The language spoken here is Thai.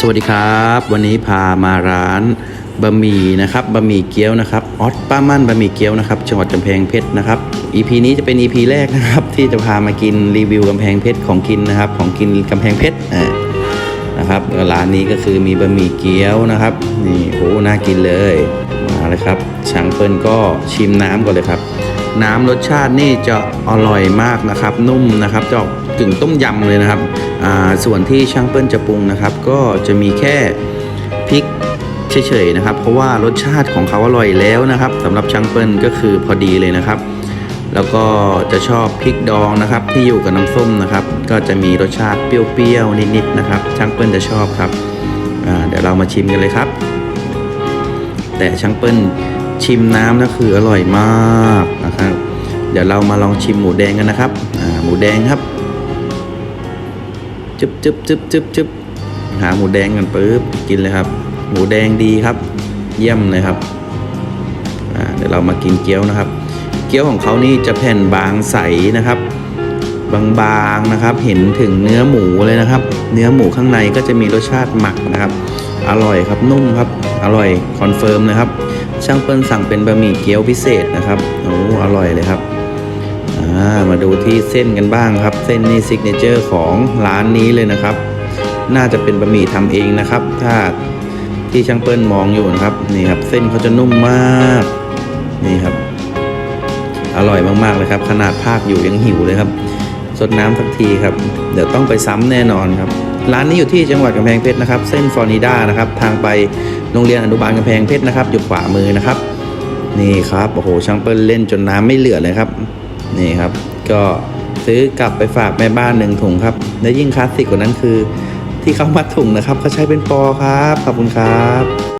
สวัสดีครับ วันนี้พามาร้านบะหมี่นะครับบะหมี่เกี๊ยวนะครับออสป้ามั่นบะหมี่เกี๊ยวนะครับจังหวัดกำแพงเพชรนะครับ EP นี้จะเป็น EP แรกนะครับ ที่จะพามากินรีวิวกำแพงเพชรของกินนะครับของกินกำแพงเพชรนะครับร้านนี้ก็คือมีบะหมี่เกี๊ยวนะครับนี่โอ้น่ากินเลยมาเลยครับช่างเปิ้ลก็ชิมน้ำก่อนเลยครับ น้ำรสชาตินี่จะอร่อยมากนะครับ นุ่มนะครับจะกึ่งต้มยำเลยนะครับส่วนที่ช่างเปิ้ลจะปรุงนะครับ ก็จะมีแค่พริกเฉยๆนะครับ เพราะว่ารสชาติของเขาอร่อยแล้วนะครับสำหรับช่างเปิ้ลก็คือพอดีเลยนะครับ แล้วก็จะชอบพริกดองนะครับ ที่อยู่กับน้ำส้มนะครับ ก็จะมีรสชาติเปรี้ยวๆนิดๆนะครับ ช่างเปิ้ลจะชอบครับเดี๋ยวเรามาชิมกันเลยครับ แต่ช่างเปิ้ล ชิมน้ำนะคืออร่อยมากนะครับ เดี๋ยวเรามาลองชิมหมูแดงกันนะครับหมูแดงครับจึ๊บจึ๊บจึ๊บจึ๊บจึ๊บหาหมูแดงกันปุ๊บกินเลยครับ หมูแดงดีครับ เยี่ยมเลยครับเดี๋ยวเรามากินเกี๊ยวนะครับ เกี๊ยวของเขานี่จะแผ่นบางใสนะครับบางๆนะครับ เห็นถึงเนื้อหมูเลยนะครับ เนื้อหมูข้างในก็จะมีรสชาติหมักนะครับ อร่อยครับนุ่มครับ อร่อยคอนเฟิร์มเลยครับ ช่างเปิ้ลสั่งเป็นบะหมี่เกี๊ยวพิเศษนะครับโอ้อร่อยเลยครับามาดูที่เส้นกันบ้างครับ เส้นนี่ซิกเนเจอร์ของร้านนี้เลยนะครับ น่าจะเป็นบะหมี่ทำเองนะครับ ถ้าที่ช่างเปิ้ลมองอยู่นะครับนี่ครับ เส้นเขาจะนุ่มมากนี่ครับ อร่อยมากๆเลยครับ ขนาดภาคอยู่ยังหิวเลยครับสดน้ำสักทีครับ เดี๋ยวต้องไปซ้ำแน่นอนครับ ร้านนี้อยู่ที่จังหวัดกำแพงเพชรนะครับ เส้นฟลอริดานะครับ ทางไปโรงเรียนอนุบาลกำแพงเพชรนะครับ อยู่ขวามือนะครับ นี่ครับโอ้โหช่างเปิ้ลเล่นจนน้ำไม่เหลือเลยครับ นี่ครับ ก็ซื้อกลับไปฝากแม่บ้านหนึ่งถุงครับ และยิ่งคลาสสิกกว่านั้นคือ ที่เขามัดถุงนะครับเขาใช้เป็นปอครับขอบคุณครับ